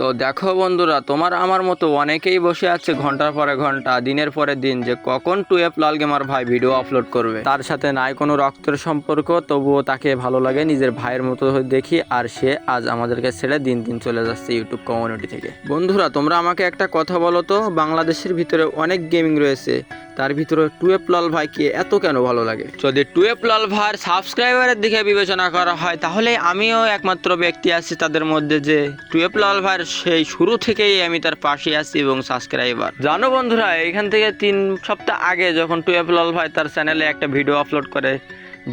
তো দেখো বন্ধুরা, তোমার আমার মতো অনেকেই বসে আছে ঘণ্টার পরে ঘণ্টা, দিনের পরে দিন, যে কখন টুয়েলভ লাল গেমার ভাই ভিডিও আপলোড করবে। তার সাথে নাই কোনো রক্তের সম্পর্ক, তবুও তাকে ভালো লাগে নিজের ভাইয়ের মতো দেখি, আর সে আজ আমাদেরকে ছেড়ে দিন দিন চলে যাচ্ছে ইউটিউব কমিউনিটি থেকে। বন্ধুরা, তোমরা আমাকে একটা কথা বলো তো, বাংলাদেশের ভিতরে অনেক গেমিং রয়েছে। তার ভিতরে টুয়েপ লাল ভাইকে এত কেন ভালো লাগে? যদি টুয়েপ লাল ভাইয়ের সাবস্ক্রাইবারের দিকে বিবেচনা করা হয়, তাহলে আমিও একমাত্র ব্যক্তি আছি তাদের মধ্যে যে টুয়েপ লাল ভাইয়ের সেই শুরু থেকেই আমি তার পাশে আছি এবং সাবস্ক্রাইবার জানো বন্ধুরা, এখান থেকে তিন সপ্তাহ আগে যখন টুয়েপ লাল ভাই তার চ্যানেলে একটা ভিডিও আপলোড করে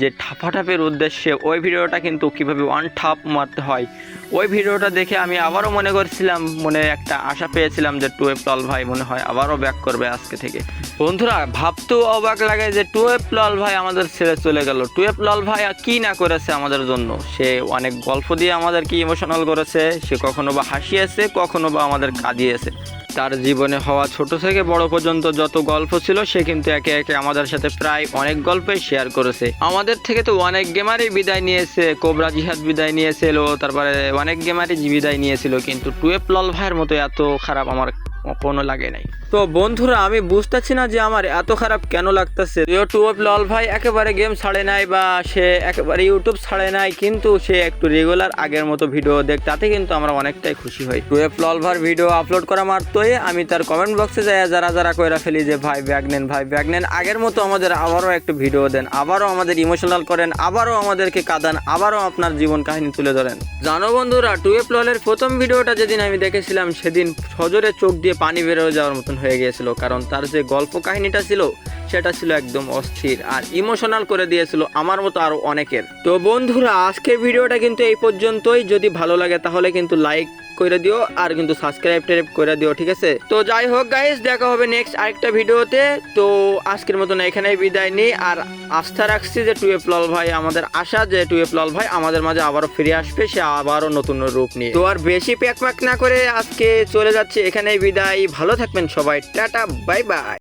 যে ঠাপাঠাপের উদ্দেশ্যে ওই ভিডিওটা কিন্তু কীভাবে ওয়ান ঠাপ মারতে হয়। ওই ভিডিওটা দেখে আমি আবারও মনে করছিলাম, মনে একটা আশা পেয়েছিলাম যে টুয়েলভ লাল ভাই মনে হয় আবারও ব্যাক করবে আজকে থেকে। বন্ধুরা, ভাবতেও অবাক লাগে যে টুয়েলভ লাল ভাই আমাদের ছেড়ে চলে গেল। টুয়েলভ লাল ভাই কি না করেছে আমাদের জন্য? সে অনেক গল্প দিয়ে আমাদেরকে ইমোশনাল করেছে, সে কখনো বা হাসিয়েছে, কখনো বা আমাদের কাঁদিয়েছে। তার জীবনে হওয়া ছোট থেকে বড় পর্যন্ত যত গল্প ছিল, সে কিন্তু একে একে আমাদের সাথে প্রায় অনেক গল্পই শেয়ার করেছে। আমাদের থেকে তো অনেক গেমারই বিদায় নিয়েছে, কোবরা জিহাদ বিদায় নিয়েছিল, তারপরে অনেক গেমারই বিদায় নিয়েছিল, কিন্তু টুয়েপ লাল ভাইয়ের মতো এত খারাপ আমার কোনো লাগে নাই। তো বন্ধুরা, আমি বুঝতেছি না যে আমার এত খারাপ কেন লাগতেছে। ইউটিউব লাল ভাই একেবারে গেম ছাড়ে নাই বা সে একেবারে ইউটিউব ছাড়ে নাই, কিন্তু সে একটু রেগুলার আগের মতো ভিডিও দেখ, তাতে কিন্তু আমরা অনেকটাই খুশি হই। টুয়েলভ লাল ভাইয়ের ভিডিও আপলোড করা মাত্রই আমি তার কমেন্ট বক্সে যাই যারা যারা কইরা ফেলি যে, ভাই, ব্যাগ নেন, ভাই, ব্যাগ নেন। আগের মতো আমাদের আবারও একটু ভিডিও দেন, আবারও আমাদের ইমোশনাল করেন, আবারও আমাদেরকে কাঁদান, আবারও আপনার জীবন কাহিনী তুলে ধরেন। জানো বন্ধুরা টুয়েলভ লালের প্রথম ভিডিওটা যেদিন আমি দেখেছিলাম, সেদিন সজোরে চোখ দিয়ে পানি বেরোয় যাওয়ার মতন হয়ে গিয়েছিল, কারণ তার যে গল্প কাহিনীটা ছিল, সেটা ছিল একদম অস্থির আর ইমোশনাল করে দিয়েছিল আমার মতো আরও অনেকের। তো বন্ধুরা, আজকের ভিডিওটা কিন্তু এই পর্যন্তই। যদি ভালো লাগে তাহলে কিন্তু লাইক করে দিও আর কিন্তু সাবস্ক্রাইব টাইপ করে দিও, ঠিক আছে? তো যাই হোক গাইস দেখা হবে নেক্সট আরেকটা ভিডিওতে। তো আজকের মতন এখানেই বিদায় নিই আর আস্থা রাখছি যে টুয়েলভ লাল ভাই আমাদের আশা যে টুয়েলভ লাল ভাই আমাদের মাঝে আবারও ফিরে আসবে, সে আবারও নতুন রূপ নিয়ে। তো আর বেশি প্যাক প্যাক না করে আজকে চলে যাচ্ছে, এখানেই বিদায়। ভালো থাকবেন সবাই টাটা বাই বাই।